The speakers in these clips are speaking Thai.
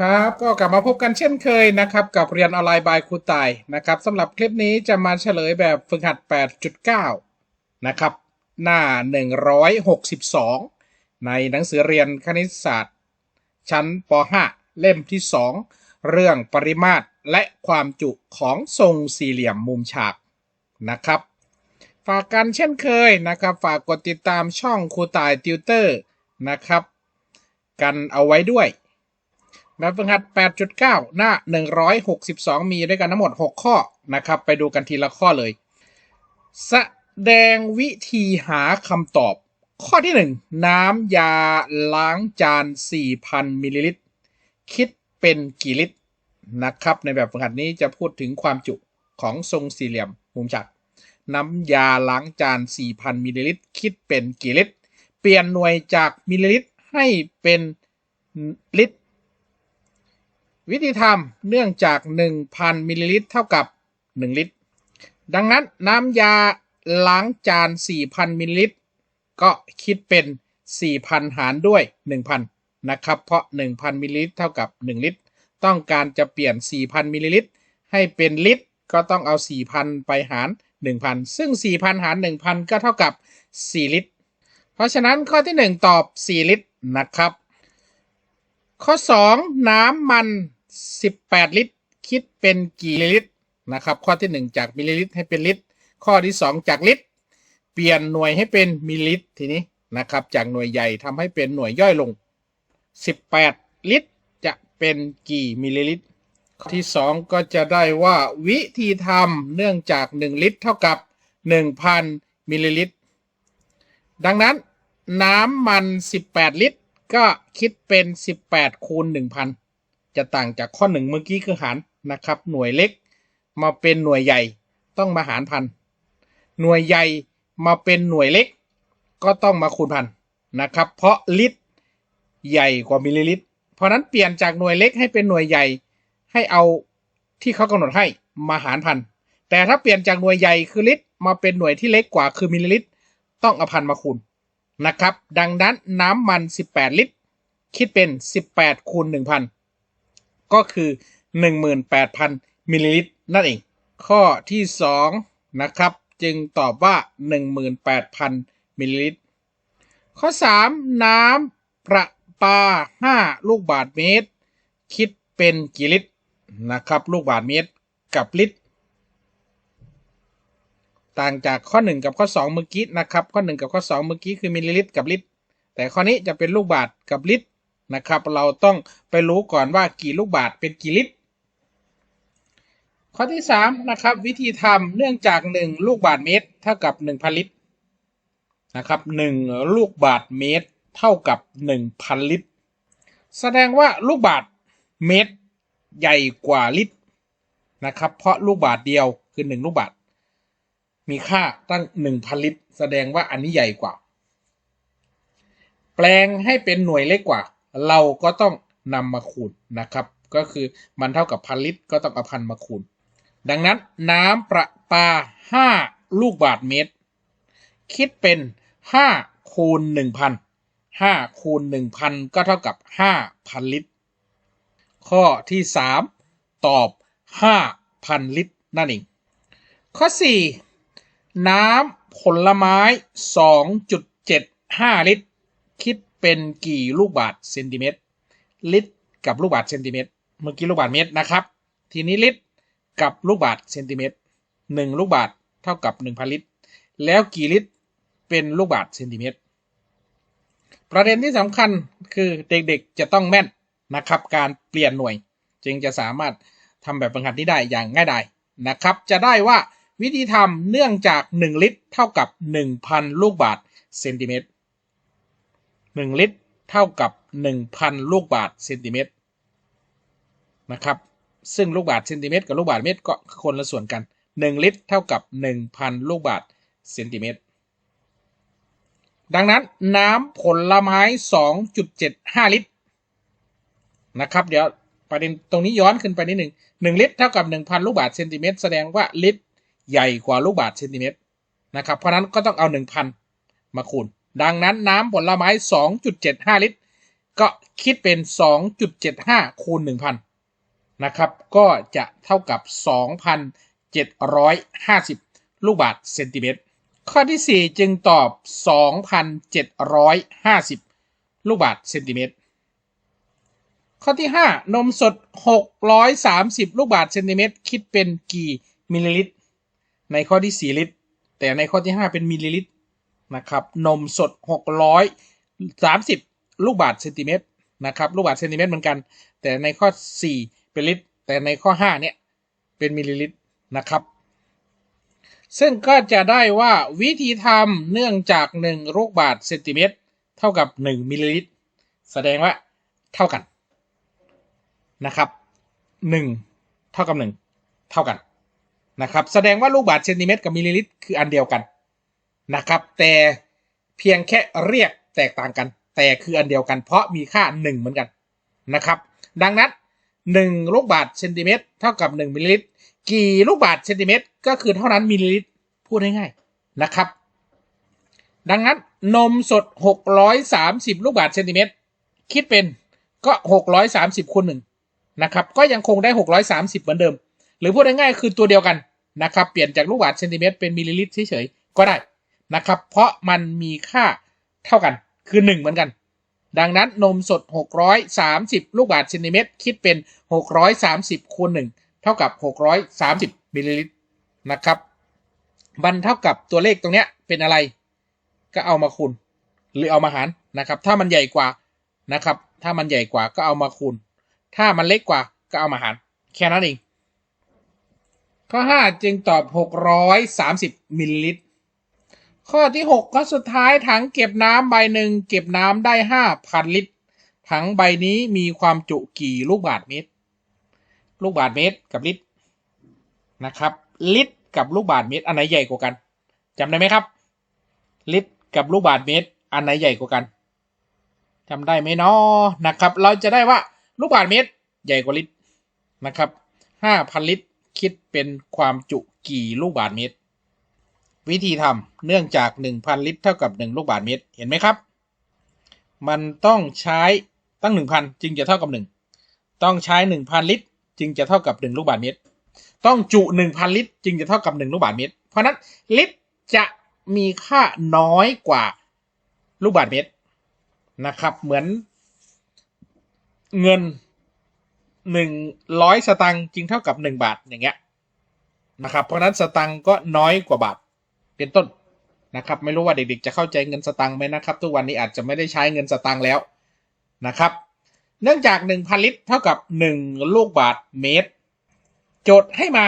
ครับก็กลับมาพบกันเช่นเคยนะครับ กับเรียนออนไลน์บายครูตายนะครับสำหรับคลิปนี้จะมาเฉลยแบบฝึกหัด 8.9 นะครับ หน้า 162 ในหนังสือเรียนคณิตศาสตร์ ชั้นป .5 เล่มที่ 2 เรื่องปริมาตรและความจุของทรงสี่เหลี่ยมมุมฉากนะครับ ฝากกันเช่นเคยนะครับ ฝากกดติดตามช่องครูตายติวเตอร์นะครับ กันเอาไว้ด้วย แบบฝึกหัด8.9 หน้า 162 มีด้วยกันทั้งหมด 6 ข้อนะครับ ไปดูกันทีละข้อเลย แสดงวิธีหาคำตอบ ข้อที่ 1 น้ำยาล้างจาน 4,000 มิลลิลิตร คิดเป็นกี่ลิตรนะครับ ในแบบฝึกหัดนี้จะพูดถึงความจุของทรงสี่เหลี่ยมมุมฉากน้ำยาล้างจาน 4,000 มิลลิลิตร คิดเป็นกี่ลิตร เปลี่ยนหน่วยจากมิลลิลิตรให้เป็นลิตร วิธีทำเนื่องจาก 1,000 มิลลิลิตรเท่ากับ 1 ลิตร ดังนั้นน้ำยาล้างจาน 4,000 มิลลิลิตร ก็คิดเป็น 4,000 หารด้วย 1,000 นะครับ เพราะ 1,000 มิลลิลิตรเท่ากับ 1 ลิตร ต้องการจะเปลี่ยน 4,000 มิลลิลิตร ให้เป็นลิตร ก็ต้องเอา 4,000 ไปหาร 1,000 ซึ่ง 4,000 หาร 1,000 ก็เท่ากับ 4 ลิตร เพราะฉะนั้นข้อที่ 1 ตอบ 4 ลิตรนะครับ ข้อ 2 น้ำมัน 18 ลิตร คิดเป็นกี่ลิตรนะครับ ข้อที่ 1 จากมิลลิลิตรให้เป็นลิตร ข้อที่ 2 จากลิตร เปลี่ยนหน่วยให้เป็นมิลลิลิตรทีนี้นะครับจากหน่วยใหญ่ทำให้เป็นหน่วยย่อยลง 18 ลิตร จะเป็นกี่มิลลิลิตรข้อที่ 2 ก็จะได้ว่าวิธีทำเนื่องจาก 1 ลิตร เท่ากับ 1,000 มิลลิลิตร ดังนั้นน้ำมัน 18 ลิตร ก็คิดเป็น18คูณ1,000จะต่างจากข้อ1เมื่อกี้คือหารนะครับ หน่วยเล็กมาเป็นหน่วยใหญ่ต้องมาหารพันหน่วยใหญ่มาเป็นหน่วยเล็ก ก็ต้องมาคูณพันนะครับ เพราะลิตรใหญ่กว่ามิลลิลิตร เพราะนั้นเปลี่ยนจากหน่วยเล็กให้เป็นหน่วยใหญ่ให้เอาที่เขากำหนดให้มาหารพันแต่ถ้าเปลี่ยนจากหน่วยใหญ่คือลิตรมาเป็นหน่วยที่เล็กกว่าคือมิลลิลิตร ต้องเอาพันมาคูณ นะครับ ดังนั้นน้ำมัน 18 ลิตร คิดเป็น 18คูณ1,000 ก็คือ 18,000 มิลลิลิตรนั่นเอง ข้อที่ 2 นะครับ จึงตอบว่า 18,000 มิลลิลิตร ข้อ 3 น้ำประปา 5 ลูกบาทเมตร คิดเป็นกี่ลิตรนะครับ ลูกบาทเมตรกับลิตร ต่างจากข้อ 1 กับข้อ 2 เมื่อกี้นะครับข้อ 1 กับข้อ 2 เมื่อกี้คือมิลลิลิตรกับลิตร แต่ข้อนี้จะเป็นลูกบาทกับลิตรนะครับ เราต้องไปรู้ก่อนว่ากี่ลูกบาทเป็นกี่ลิตร ข้อที่3นะครับวิธีทำเนื่องจาก 1 ลูกบาทเมตร เท่ากับ 1,000 ลิตรนะครับ1ลูกบาทเมตร เท่ากับ 1,000 ลิตร แสดงว่าลูกบาทเมตรใหญ่กว่าลิตรนะครับเพราะลูกบาทเดียวคือ 1 ลูกบาท มีค่าตั้ง1,000ลิตร แสดงว่าอันนี้ใหญ่กว่า แปลงให้เป็นหน่วยเล็กกว่า เราก็ต้องนำมาคูณนะครับ ก็คือมันเท่ากับพันลิตร ก็ต้องเอาพันมาคูณ ดังนั้นน้ำประปา 5 ลูกบาทเมตร คิดเป็น 5 คูณ 1,000 5คูณ 1,000 ก็เท่ากับ 5,000 ลิตร ข้อที่ 3 ตอบ 5,000 ลิตร นั่นเอง ข้อ 4 น้ำผลไม้ 2.75 ลิตร คิดเป็นกี่ลูกบาทเซนติเมตร ลิตรกับลูกบาทเซนติเมตร เมื่อกี้ลูกบาทเมตรนะครับ ทีนี้ลิตรกับลูกบาทเซนติเมตร 1 ลูกบาทเท่ากับ 1,000 ลิตร แล้วกี่ลิตรเป็นลูกบาทเซนติเมตร ประเด็นที่สำคัญคือเด็กๆจะต้องแม่นนะครับ การเปลี่ยนหน่วย จึงจะสามารถทำแบบฝึกหัดนี้ได้อย่างง่ายดายนะครับ จะได้ว่า วิธีทำเนื่องจาก 1 ลิตรเท่ากับ 1,000 ลูกบาทเซนติเมตร1ลิตรเท่ากับ 1,000 ลูกบาทเซนติเมตรนะครับ ซึ่งลูกบาทเซนติเมตรกับลูกบาทเมตรก็คนละส่วนกัน 1 ลิตรเท่ากับ 1,000 ลูกบาทเซนติเมตรดังนั้นน้ำผลไม้ 2.75 ลิตรนะครับ เดี๋ยวประเด็นตรงนี้ย้อนขึ้นไปนิดหนึ่งหนึ่งลิตรเท่ากับ 1,000 ลูกบาทเซนติเมตรแสดงว่าลิตร ใหญ่กว่าลูกบาทเซนติเมตรนะครับ เพราะนั้นก็ต้องเอา 1,000 มาคูณ ดังนั้นน้ำผลไม้ 2.75 ลิตร ก็คิดเป็น 2.75 คูณ 1,000 นะครับ ก็จะเท่ากับ 2,750 ลูกบาศก์เซนติเมตร ข้อที่ 4 จึงตอบ 2,750 ลูกบาศก์เซนติเมตร ข้อที่ 5 นมสด 630 ลูกบาศก์เซนติเมตร คิดเป็นกี่มิลลิลิตร ในข้อที่ 4 ลิตร แต่ในข้อที่ 5 เป็นมิลลิลิตรนะครับนมสด 630 ลูกบาศก์เซนติเมตรนะครับลูกบาศก์เซนติเมตรเหมือนกัน แต่ในข้อ 4 เป็นลิตร แต่ในข้อ 5 เนี่ย เป็นมิลลิลิตรนะครับซึ่งก็จะได้ว่าวิธีทำเนื่องจาก 1 ลูกบาศก์เซนติเมตรเท่ากับ 1 มิลลิลิตร แสดงว่าเท่ากันนะครับ 1 เท่ากับ 1 เท่ากัน นะครับแสดงว่าลูกบาศก์เซนติเมตรกับมิลลิลิตรคืออันเดียวกันนะครับ แต่เพียงแค่เรียกแตกต่างกัน แต่คืออันเดียวกัน เพราะมีค่า 1 เหมือนกันนะครับ ดังนั้น 1 ลูกบาศก์เซนติเมตรเท่ากับ 1 มิลลิลิตร กี่ลูกบาศก์เซนติเมตรก็คือเท่านั้นมิลลิลิตรพูดง่ายๆนะครับ ดังนั้นนมสด 630 ลูกบาศก์เซนติเมตรคิดเป็นก็ 630คูณ1นะครับก็ยังคงได้ 630 เหมือนเดิม หรือพูดง่ายๆคือตัวเดียวกันนะครับ เปลี่ยนจากลูกบาศก์เซนติเมตรเป็นมิลลิลิตรเฉยๆก็ได้นะครับ เพราะมันมีค่าเท่ากันคือ 1 เหมือนกัน ดังนั้นนมสด 630 ลูกบาศก์เซนติเมตรคิดเป็น 630คูณ1เท่ากับ 630มิลลิลิตรนะครับ มันเท่ากับตัวเลขตรงเนี้ยเป็นอะไร ก็เอามาคูณหรือเอามาหารนะครับ ถ้ามันใหญ่กว่านะครับ ถ้ามันใหญ่กว่าก็เอามาคูณ ถ้ามันเล็กกว่าก็เอามาหาร แค่นั้นเอง ข้อ5จึงตอบ630มิลลิลิตร ข้อที่6ข้อสุดท้ายถังเก็บน้ำใบหนึ่งเก็บน้ำได้5,000ลิตร ถังใบนี้มีความจุกี่ลูกบาศก์เมตร ลูกบาศก์เมตรกับลิตรนะครับ ลิตรกับลูกบาศก์เมตร อันไหนใหญ่กว่ากันจำได้ไหมครับ ลิตรกับลูกบาศก์เมตร อันไหนใหญ่กว่ากันจำได้ไหมเนาะนะครับ เราจะได้ว่าลูกบาศก์เมตร ใหญ่กว่าลิตรนะครับ5,000ลิตร คิดเป็นความจุกี่ลูกบาศก์เมตร วิธีทำเนื่องจาก 1,000 ลิตรเท่ากับ 1 ลูกบาศก์เมตร เห็นไหมครับ มันต้องใช้ตั้ง 1,000 จึงจะเท่ากับ 1 ต้องใช้ 1,000 ลิตร จึงจะเท่ากับ 1 ลูกบาศก์เมตร ต้องจุ 1,000 ลิตร จึงจะเท่ากับ 1 ลูกบาศก์เมตร เพราะฉะนั้นลิตรจะมีค่าน้อยกว่าลูกบาศก์เมตรนะครับ เหมือนเงิน 100สตังค์จึงเท่ากับ1บาทอย่างเงี้ยนะครับเพราะฉะนั้นสตังค์ก็น้อยกว่าบาทเป็นต้นนะครับ ไม่รู้ว่าเด็กๆจะเข้าใจเงินสตังค์ไหมนะครับ ทุกวันนี้อาจจะไม่ได้ใช้เงินสตังค์แล้วนะครับ เนื่องจาก 1,000 ลิตรเท่ากับ 1 ลูกบาทเมตร โจทย์ให้มา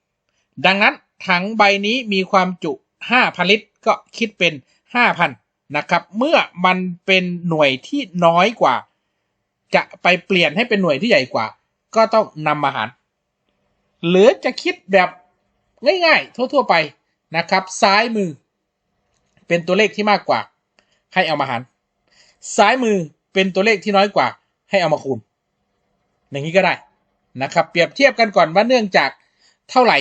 5,000 ดังนั้นถังใบนี้มีความจุ 5,000 ลิตร ก็คิดเป็น 5,000 นะครับ เมื่อมันเป็นหน่วยที่น้อยกว่า จะไปเปลี่ยนให้เป็นหน่วยที่ใหญ่กว่า ก็ต้องนำมาหาร หรือจะคิดแบบง่ายๆ ทั่วๆไปนะครับ ซ้ายมือ เป็นตัวเลขที่มากกว่า ให้เอามาหาร ซ้ายมือเป็นตัวเลขที่น้อยกว่า ให้เอามาคูณ อย่างนี้ก็ได้นะครับ เปรียบเทียบกันก่อนว่าเนื่องจากเท่าไหร่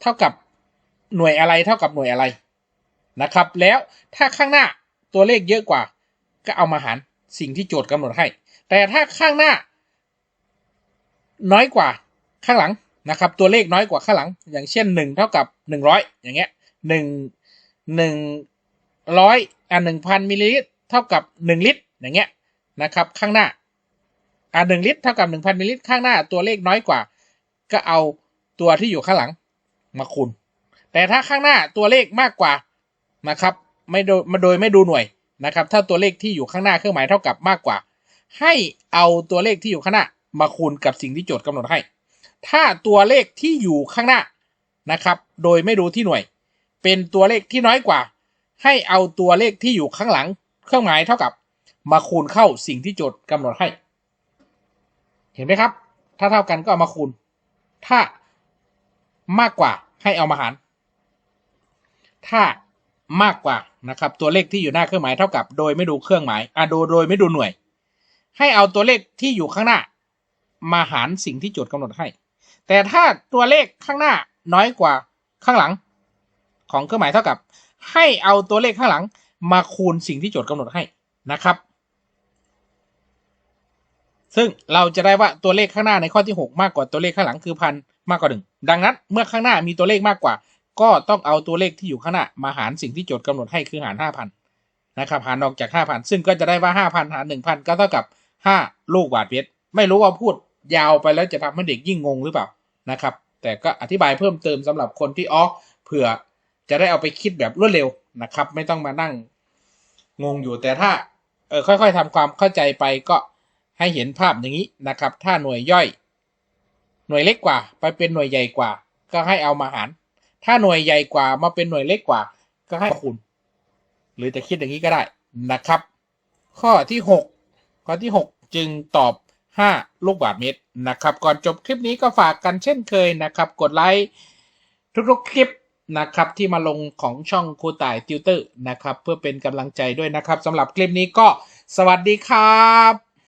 เท่ากับหน่วยอะไรเท่ากับหน่วยอะไรนะครับ แล้วถ้าข้างหน้าตัวเลขเยอะกว่า ก็เอามาหารสิ่งที่โจทย์กำหนดให้ แต่ถ้าข้างหน้า น้อยกว่าข้างหลังนะครับ ตัวเลขน้อยกว่าข้างหลัง อย่างเช่นหนึ่งเท่ากับหนึ่งร้อยอย่างเงี้ยหนึ่งหนึ่งร้อยอะหนึ่งพันมิลลิลิตรเท่ากับหนึ่งลิตรอย่างเงี้ยนะครับ ข้างหน้าอะหนึ่งลิตรเท่ากับหนึ่งพันมิลลิลิตรข้างหน้าตัวเลขน้อยกว่า ก็เอาตัวที่อยู่ข้างหลังมาคูณแต่ถ้าข้างหน้าตัวเลขมากกว่านะครับ ไม่โดยมาโดยไม่ดูหน่วยนะครับ ถ้าตัวเลขที่อยู่ข้างหน้าเครื่องหมายเท่ากับมากกว่า ให้เอาตัวเลขที่อยู่ข้างหน้า มาคูณกับสิ่งที่โจทย์กำหนดให้ ถ้าตัวเลขที่อยู่ข้างหน้านะครับ โดยไม่ดูที่หน่วย เป็นตัวเลขที่น้อยกว่า ให้เอาตัวเลขที่อยู่ข้างหลัง เครื่องหมายเท่ากับ มาคูณเข้าสิ่งที่โจทย์กำหนดให้ เห็นไหมครับ ถ้าเท่ากันก็เอามาคูณ ถ้ามากกว่าให้เอามาหาร ถ้ามากกว่านะครับ ตัวเลขที่อยู่หน้าเครื่องหมายเท่ากับ โดยไม่ดูเครื่องหมายอะโดยโดยไม่ดูหน่วย ให้เอาตัวเลขที่อยู่ข้างหน้า มาหารสิ่งที่โจทย์กำหนดให้ แต่ถ้าตัวเลขข้างหน้าน้อยกว่าข้างหลัง ของเครื่องหมายเท่ากับ ให้เอาตัวเลขข้างหลัง มาคูณสิ่งที่โจทย์กำหนดให้นะครับ ซึ่งเราจะได้ว่าตัวเลขข้างหน้าในข้อที่ 6 มากกว่าตัวเลขข้างหลังคือพันมากกว่าหนึ่งดังนั้น เมื่อข้างหน้ามีตัวเลขมากกว่า ก็ต้องเอาตัวเลขที่อยู่ข้างหน้ามาหารสิ่งที่โจทย์กำหนดให้คือหาร5,000นะครับหารออกจาก 5,000 ซึ่งก็จะได้ว่า 5,000 หาร 1,000 ก็เท่ากับ 5ลูกบาศก์เมตรไม่รู้ว่าพูดยาวไปแล้วจะทำให้เด็กยิ่งงงหรือเปล่านะครับ แต่ก็อธิบายเพิ่มเติมสำหรับคนที่อ๋อเผื่อจะได้เอาไปคิดแบบรวดเร็วนะครับ ไม่ต้องมานั่งงงอยู่แต่ถ้าเออค่อยๆทำความเข้าใจไปก็ให้เห็นภาพอย่างนี้นะครับ ถ้าหน่วยย่อย หน่วยเล็กกว่า ไปเป็นหน่วยใหญ่กว่า ก็ให้เอามาหาร ถ้าหน่วยใหญ่กว่ามาเป็นหน่วยเล็กกว่า ก็ให้คูณหรือจะคิดอย่างนี้ก็ได้นะครับ ข้อที่6 ข้อที่ 6 จึงตอบ 5 ลูกบาทเมตรนะครับ ก่อนจบคลิปนี้ก็ฝากกันเช่นเคยนะครับ กดไลค์ทุกๆคลิปนะครับที่มาลงของช่องครูต่ายติวเตอร์นะครับ เพื่อเป็นกำลังใจด้วยนะครับสำหรับคลิปนี้ก็สวัสดีครับ